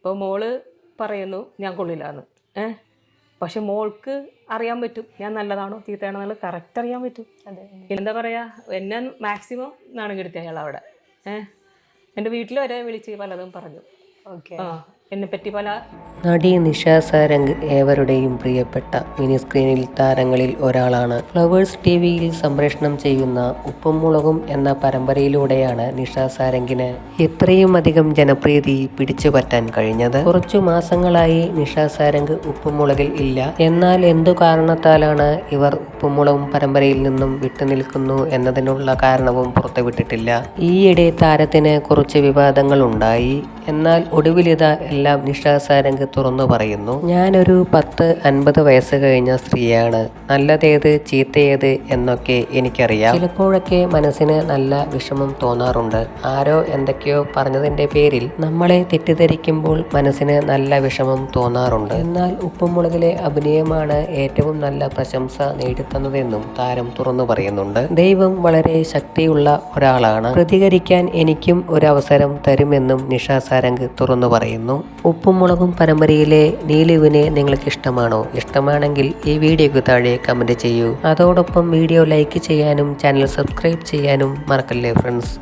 ഇപ്പോൾ മോൾ പറയുന്നു ഞാൻ കൊള്ളില്ല എന്ന് ഏ? പക്ഷെ മോൾക്ക് അറിയാൻ പറ്റും ഞാൻ നല്ലതാണോ ചീത്തയാണോ എന്നുള്ളത് കറക്റ്റ് അറിയാൻ പറ്റും. എന്താ പറയുക എന്നെ മാക്സിമം നാണം കെടുത്തി അയാൾ അവിടെ ഏഹ് എന്റെ വീട്ടിൽ വരെ വിളിച്ച് പലതും പറഞ്ഞു. ഓക്കെ. ആ എന്നെപ്പറ്റി പല നടി നിഷ സാരംഗ് ഏവരുടെയും പ്രിയപ്പെട്ട മിനി സ്ക്രീനിൽ താരങ്ങളിൽ ഒരാളാണ്. ഫ്ലവേഴ്സ് ടി വിയിൽ സംപ്രേഷണം ചെയ്യുന്ന ഉപ്പും മുളകും എന്ന പരമ്പരയിലൂടെയാണ് നിഷ സാരംഗിന് ഇത്രയും അധികം ജനപ്രീതി പിടിച്ചു പറ്റാൻ കഴിഞ്ഞത്. കുറച്ചു മാസങ്ങളായി നിഷ സാരംഗ് ഉപ്പും മുളകിൽ ഇല്ല. എന്നാൽ എന്തു കാരണത്താലാണ് ഇവർ ഉപ്പും മുളകും പരമ്പരയിൽ നിന്നും വിട്ടുനിൽക്കുന്നു എന്നതിനുള്ള കാരണവും പുറത്തുവിട്ടിട്ടില്ല. ഈയിടെ താരത്തിന് കുറച്ച് വിവാദങ്ങൾ ഉണ്ടായി എന്നാൽ ഒടുവിലിത എല്ലാം നിഷാസാരംഗ് തുറന്നു പറയുന്നു. ഞാനൊരു പത്ത് അൻപത് വയസ്സ് കഴിഞ്ഞ സ്ത്രീയാണ്. നല്ലതേത് ചീത്തയേത് എന്നൊക്കെ എനിക്കറിയാം. ചിലപ്പോഴൊക്കെ മനസ്സിന് നല്ല വിഷമം തോന്നാറുണ്ട്. ആരോ എന്തൊക്കെയോ പറഞ്ഞതിന്റെ പേരിൽ നമ്മളെ തെറ്റിദ്ധരിക്കുമ്പോൾ മനസ്സിന് നല്ല വിഷമം തോന്നാറുണ്ട്. എന്നാൽ ഉപ്പുമുളകിലെ അഭിനയമാണ് ഏറ്റവും നല്ല പ്രശംസ നേടിത്തന്നതെന്നും താരം തുറന്നു പറയുന്നുണ്ട്. ദൈവം വളരെ ശക്തിയുള്ള ഒരാളാണ്. പ്രതികരിക്കാൻ എനിക്കും ഒരു അവസരം തരുമെന്നും നിഷ സാരംഗ് തുറന്നു പറയുന്നു. ഉപ്പും മുളകും പരമ്പരയിലെ നീലുവിനെ നിങ്ങൾക്ക് ഇഷ്ടമാണോ ഇഷ്ടമാണെങ്കിൽ ഈ വീഡിയോക്ക് താഴെ കമന്റ് ചെയ്യൂ. അതോടൊപ്പം വീഡിയോ ലൈക്ക് ചെയ്യാനും ചാനൽ സബ്സ്ക്രൈബ് ചെയ്യാനും മറക്കല്ലേ ഫ്രണ്ട്സ്